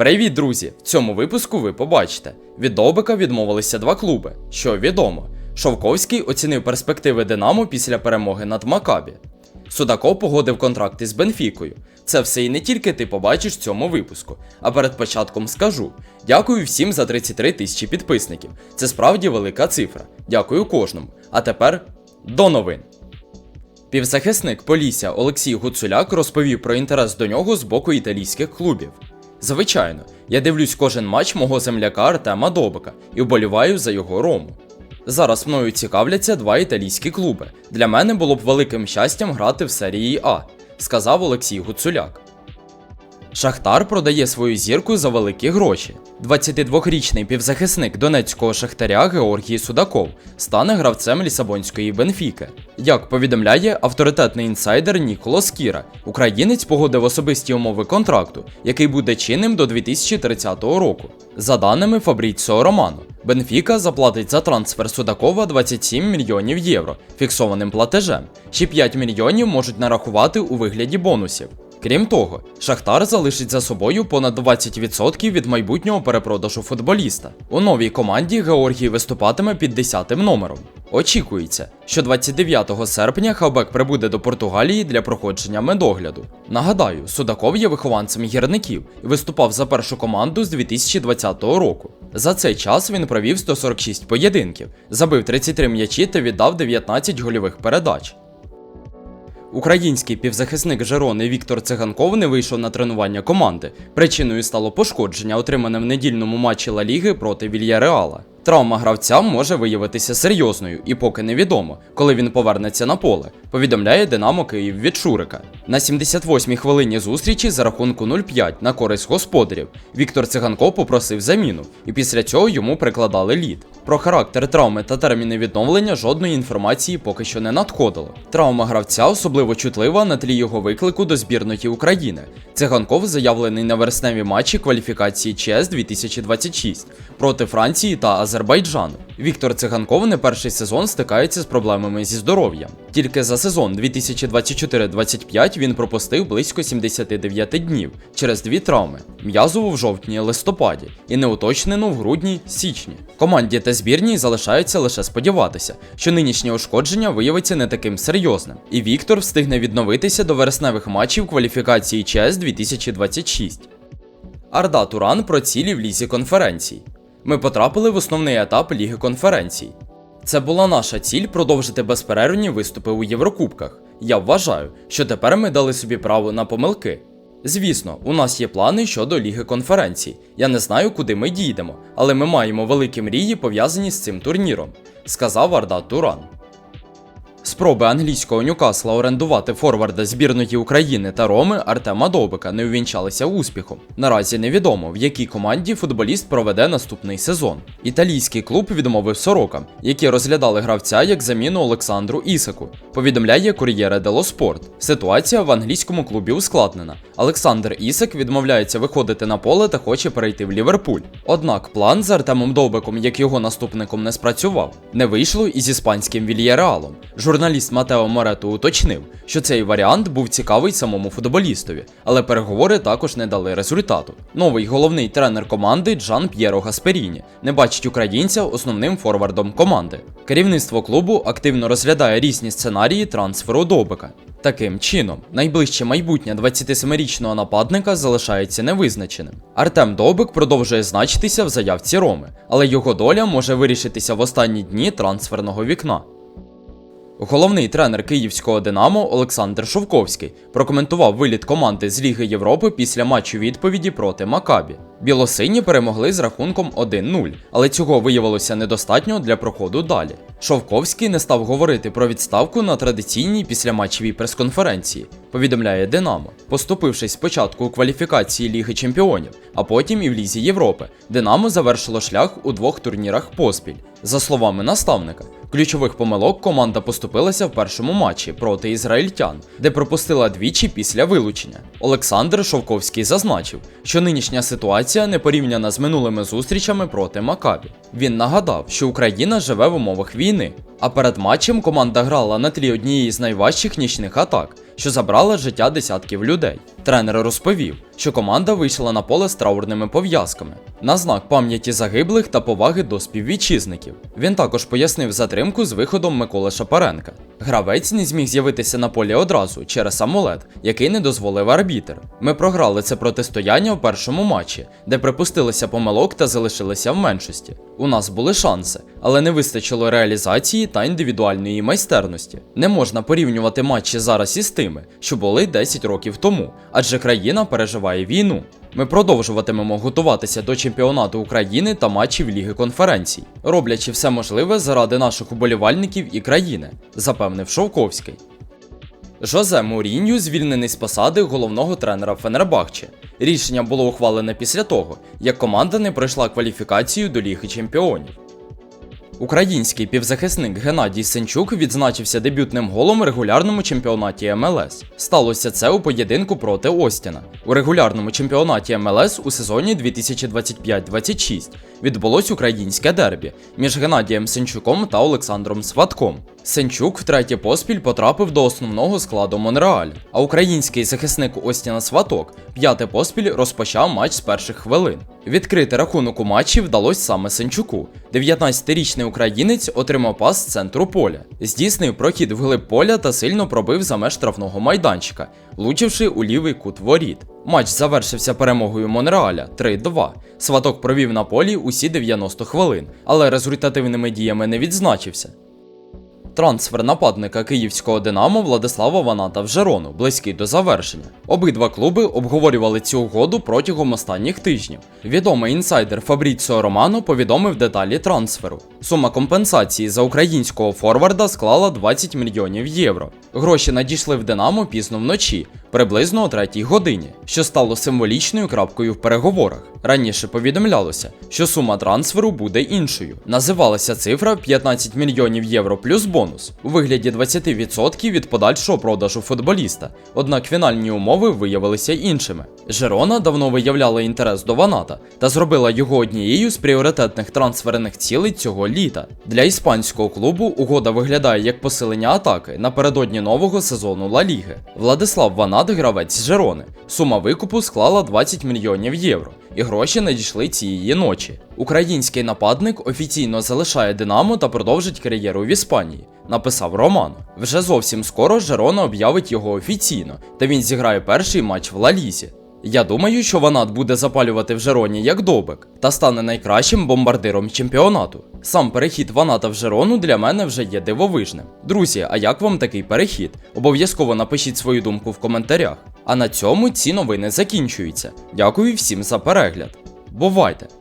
Привіт, друзі! В цьому випуску ви побачите. Від Довбика відмовилися два клуби. Що відомо, Шовковський оцінив перспективи Динамо після перемоги над Макабі. Судаков погодив контракти з Бенфікою. Це все і не тільки ти побачиш в цьому випуску. А перед початком скажу: дякую всім за 33 тисячі підписників. Це справді велика цифра. Дякую кожному. А тепер до новин. Півзахисник Полісся Олексій Гуцуляк розповів про інтерес до нього з боку італійських клубів. Звичайно, я дивлюсь кожен матч мого земляка Артема Добика і вболіваю за його рому. Зараз мною цікавляться два італійські клуби. Для мене було б великим щастям грати в серії А, сказав Олексій Гуцуляк. Шахтар продає свою зірку за великі гроші. 22-річний півзахисник донецького шахтаря Георгій Судаков стане гравцем Лісабонської Бенфіки. Як повідомляє авторитетний інсайдер Ніколас Кіра, українець погодив особисті умови контракту, який буде чинним до 2030 року. За даними Фабріціо Романо, Бенфіка заплатить за трансфер Судакова 27 мільйонів євро фіксованим платежем. Ще 5 мільйонів можуть нарахувати у вигляді бонусів. Крім того, Шахтар залишить за собою понад 20% від майбутнього перепродажу футболіста. У новій команді Георгій виступатиме під 10-м номером. Очікується, що 29 серпня Хавбек прибуде до Португалії для проходження медогляду. Нагадаю, Судаков є вихованцем гірників і виступав за першу команду з 2020 року. За цей час він провів 146 поєдинків, забив 33 м'ячі та віддав 19 гольових передач. Український півзахисник Жерони Віктор Циганков не вийшов на тренування команди. Причиною стало пошкодження, отримане в недільному матчі Ла Ліги проти Вільяреала. Травма гравця може виявитися серйозною і поки невідомо, коли він повернеться на поле, повідомляє Динамо Київ від Шурика. На 78-й хвилині зустрічі за рахунку 0-5 на користь господарів Віктор Циганков попросив заміну, і після цього йому прикладали лід. Про характер травми та терміни відновлення жодної інформації поки що не надходило. Травма гравця особливо чутлива на тлі його виклику до збірної України. Циганков заявлений на вересневі матчі кваліфікації ЧС 2026 проти Франції та Азербайджану. Віктор Циганков не перший сезон стикається з проблемами зі здоров'ям. Тільки за сезон 2024-25 він пропустив близько 79 днів через дві травми: м'язову в жовтні-листопаді і неуточнену в грудні-січні. Команді та збірній залишається лише сподіватися, що нинішнє ушкодження виявиться не таким серйозним, і Віктор встигне відновитися до вересневих матчів кваліфікації ЧС 2026. Арда Туран про цілі в лізі конференцій. Ми потрапили в основний етап Ліги конференцій. Це була наша ціль продовжити безперервні виступи у Єврокубках. Я вважаю, що тепер ми дали собі право на помилки. Звісно, у нас є плани щодо Ліги конференцій. Я не знаю, куди ми дійдемо, але ми маємо великі мрії пов'язані з цим турніром, сказав Арда Туран. Спроби англійського Ньюкасла орендувати форварда збірної України та Роми Артема Довбика не увінчалися успіхом. Наразі невідомо, в якій команді футболіст проведе наступний сезон. Італійський клуб відмовив сорокам, які розглядали гравця як заміну Олександру Ісаку. Повідомляє Кур'єре Дело Спорт. Ситуація в англійському клубі ускладнена. Олександр Ісак відмовляється виходити на поле та хоче перейти в Ліверпуль. Однак план з Артемом Довбиком, як його наступником, не спрацював. Не вийшло і з іспанським Вільяреалом. Журналіст Матео Моретто уточнив, що цей варіант був цікавий самому футболістові, але переговори також не дали результату. Новий головний тренер команди Джан П'єро Гасперіні не бачить українця основним форвардом команди. Керівництво клубу активно розглядає різні сценарії трансферу Довбика. Таким чином, найближче майбутнє 27-річного нападника залишається невизначеним. Артем Довбик продовжує значитися в заявці Роми, але його доля може вирішитися в останні дні трансферного вікна. Головний тренер київського Динамо Олександр Шовковський прокоментував виліт команди з Ліги Європи після матчу відповіді проти Макабі. Білосині перемогли з рахунком 1-0, але цього виявилося недостатньо для проходу далі. Шовковський не став говорити про відставку на традиційній післяматчевій прес-конференції, повідомляє Динамо, поступившись спочатку у кваліфікації Ліги Чемпіонів, а потім і в Лізі Європи. Динамо завершило шлях у двох турнірах поспіль. За словами наставника, ключових помилок команда поступилася в першому матчі проти ізраїльтян, де пропустила двічі після вилучення. Олександр Шовковський зазначив, що нинішня ситуація не порівняна з минулими зустрічами проти Макабі. Він нагадав, що Україна живе в умовах війни, а перед матчем команда грала на тлі однієї з найважчих нічних атак, що забрала життя десятків людей. Тренер розповів, що команда вийшла на поле з траурними пов'язками на знак пам'яті загиблих та поваги до співвітчизників. Він також пояснив затримку з виходом Миколи Шапаренка. Гравець не зміг з'явитися на полі одразу через амулет, який не дозволив арбітер. Ми програли це протистояння у першому матчі, де припустилися помилок та залишилися в меншості. У нас були шанси, але не вистачило реалізації та індивідуальної майстерності. Не можна порівнювати матчі зараз із тими, що були 10 років тому, адже країна переживає війну. Ми продовжуватимемо готуватися до чемпіонату України та матчів Ліги конференцій, роблячи все можливе заради наших уболівальників і країни, запевнив Шовковський. Жозе Мурінью звільнений з посади головного тренера Фенербахче. Рішення було ухвалене після того, як команда не пройшла кваліфікацію до Ліги Чемпіонів. Український півзахисник Геннадій Сенчук відзначився дебютним голом у регулярному чемпіонаті МЛС. Сталося це у поєдинку проти Остіна. У регулярному чемпіонаті МЛС у сезоні 2025-26 відбулось українське дербі між Геннадієм Сенчуком та Олександром Сватком. Сенчук втретє поспіль потрапив до основного складу Монреаль, а український захисник Остіна Сваток п'яте поспіль розпочав матч з перших хвилин. Відкрити рахунок у матчі вдалося саме Сенчуку. 19-річний українець отримав пас з центру поля, здійснив прохід вглиб поля та сильно пробив за меж штрафного майданчика, влучивши у лівий кут воріт. Матч завершився перемогою Монреаля 3-2. Сваток провів на полі усі 90 хвилин, але результативними діями не відзначився. Трансфер нападника київського Динамо Владислава Ваната в Жерону близький до завершення. Обидва клуби обговорювали цю угоду протягом останніх тижнів. Відомий інсайдер Фабріціо Романо повідомив деталі трансферу. Сума компенсації за українського форварда склала 20 мільйонів євро. Гроші надійшли в Динамо пізно вночі, приблизно о 3 годині, що стало символічною крапкою в переговорах. Раніше повідомлялося, що сума трансферу буде іншою. Називалася цифра 15 мільйонів євро плюс бонус у вигляді 20% від подальшого продажу футболіста. Однак фінальні умови виявилися іншими. Жерона давно виявляла інтерес до Ваната та зробила його однією з пріоритетних трансферних цілей цього літа. Для іспанського клубу угода виглядає як посилення атаки напередодні нового сезону Ла Ліги. Владислав Ванат гравець з Жерони. Сума викупу склала 20 мільйонів євро, і гроші надійшли цієї ночі. Український нападник офіційно залишає Динамо та продовжить кар'єру в Іспанії. Написав Роман. Вже зовсім скоро Жерона об'явить його офіційно, та він зіграє перший матч в Лалізі. Я думаю, що Ванат буде запалювати в Жероні як добик та стане найкращим бомбардиром чемпіонату. Сам перехід Ваната в Жерону для мене вже є дивовижним. Друзі, а як вам такий перехід? Обов'язково напишіть свою думку в коментарях. А на цьому ці новини закінчуються. Дякую всім за перегляд. Бувайте!